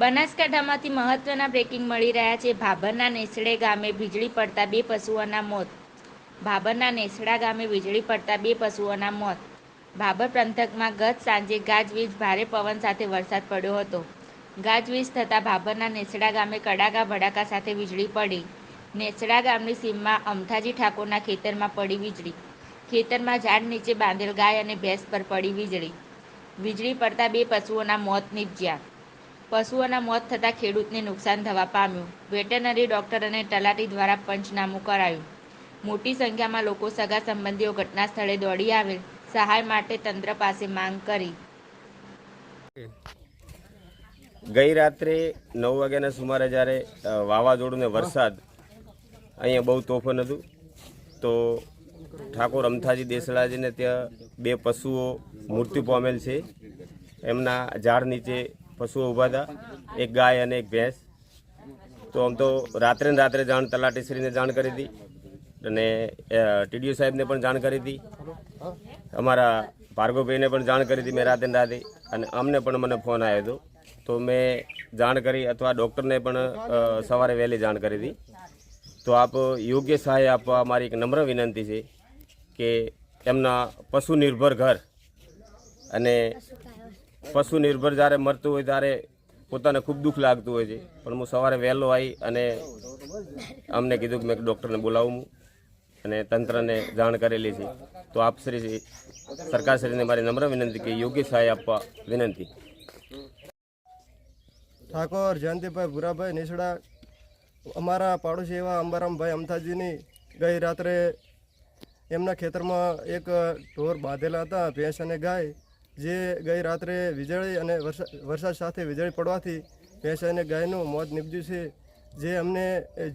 બનાસકાંઠામાંથી મહત્વના બ્રેકિંગ મળી રહ્યા છે. ભાભરના નેસડે ગામે વીજળી પડતા બે પશુઓના મોત. ભાભરના નેસડા ગામે વીજળી પડતા બે પશુઓના મોત. ભાભર પંથકમાં ગત સાંજે ગાજવીજ ભારે પવન સાથે વરસાદ પડ્યો હતો. ગાજવીજ થતાં ભાભરના નેસડા ગામે કડાકા ભડાકા સાથે વીજળી પડી. નેસડા ગામની સીમમાં અમથાજી ઠાકોરના ખેતરમાં પડી વીજળી. ખેતરમાં ઝાડ નીચે બાંધેલ ગાય અને ભેંસ પર પડી વીજળી. વીજળી પડતા બે પશુઓના મોત નીપજ્યા. પશુઓના મોત થતાં ખેડૂતને નુકસાન થવા પામ્યું. વેટરનરી ડોક્ટર અને તલાટી દ્વારા પંચનામું કરાયું. મોટી સંખ્યામાં લોકો સગા સંબંધીઓ ઘટના સ્થળે દોડી આવેલ. સહાય માટે તંત્ર પાસે માંગ કરી. ગઈ રાત્રે નવ વાગ્યાના સુમારે જ્યારે વાવાઝોડું ને વરસાદ અહીંયા બહુ તોફાન હતું તો ઠાકોર અમથાજી દેસલાજીને ત્યાં બે પશુઓ મૃત્યુ પામેલ છે. એમના ઝાડ નીચે પશુઓ ઊભા હતા. એક ગાય અને એક ભેંસ. તો આમ તો રાત્રે ને રાત્રે જાણ તલાટીશ્રીને જાણ કરી હતી. અને ટીડીઓ સાહેબને પણ જાણ કરી હતી. અમારા ભાર્ગવભાઈને પણ જાણ કરી હતી મેં રાતે રાતે. અને અમને પણ મને ફોન આવ્યો હતો. તો મેં જાણ કરી અથવા ડૉક્ટરને પણ સવારે વહેલી જાણ કરી હતી. તો આપ યોગ્ય સહાય આપવા મારી એક નમ્ર વિનંતી છે કે એમના પશુ નિર્ભર ઘર અને પશુ નિર્ભર જ્યારે મરતું હોય ત્યારે પોતાને ખૂબ દુઃખ લાગતું હોય છે. પણ હું સવારે વહેલો આવી અને અમને કીધું કે મેં ડૉક્ટરને બોલાવું અને તંત્રને જાણ કરેલી છે. તો આપ શ્રી સરકારશ્રીને મારી નમ્ર વિનંતી કે યોગ્ય સહાય આપવા વિનંતી. ઠાકોર, જયંતિભાઈ, ભૂરાભાઈ, નિસડા, અમારા પાડોશી એવા અંબારામભાઈ અમથાજીની ગઈ રાત્રે એમના ખેતરમાં એક ઢોર બાંધેલા હતા, ભેંસ અને ગાય. જે ગઈ રાત્રે વીજળી અને વરસાદ વરસાદ સાથે વીજળી પડવાથી ભેંસ અને ગાયનું મોત નીપજ્યું છે. જે અમને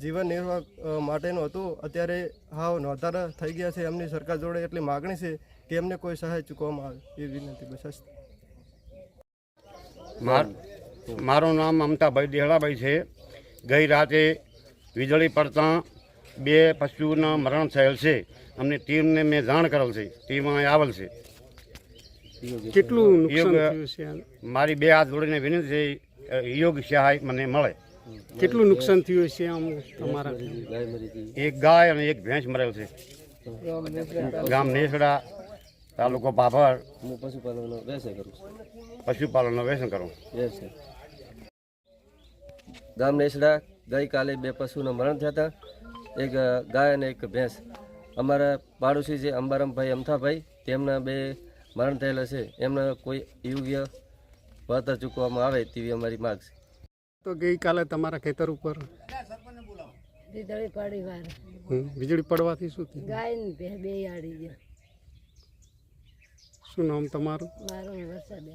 જીવન નિર્વાહ માટેનું હતું. અત્યારે હાવ નોંધારા થઈ ગયા છે. એમની સરકાર જોડે એટલી માગણી છે કે અમને કોઈ સહાય ચૂકવવામાં આવે એ વિનંતી બસ મારું નામ મમતાભાઈ દેહડાભાઈ છે. ગઈ રાતે વીજળી પડતા બે પશુના મરણ થયેલ છે. અમને ટીમને મેં જાણ કરેલ છે. ટીમ અહીં આવેલ છે. કેટલું નુકસાન થયું છે મારી બે હાથ જોડીને વિનંતી છે યોગ સહાય મને મળે. કેટલું નુકસાન થયું છે આમ તમારા એક ગાય અને એક ભેંસ મરેલ છે. ગામ નેસડા તાલુકો પાભર હું પશુપાલનનો વ્યવસાય કરું છું. પશુપાલનનો વ્યવસાય કરું. ગામ નેસડા ગઈકાલે બે પશુના મરણ થયા હતા. એક ગાય અને એક ભેંસ. અમારા પાડોશી છે અંબારામભાઈ અમથાભાઈ. તેમના બે મરણ થયેલા છે. એમને કોઈ યોગ્ય વળતર ચૂકવવામાં આવે તેવી અમારી માગ છે. તો ગઈકાલે તમારા ખેતર ઉપર વીજળી પડી વાર વીજળી પડવાથી શું થયું? ગાય ને બે બે આડી ગયા. શું નામ તમારું? મારું વરસાદ.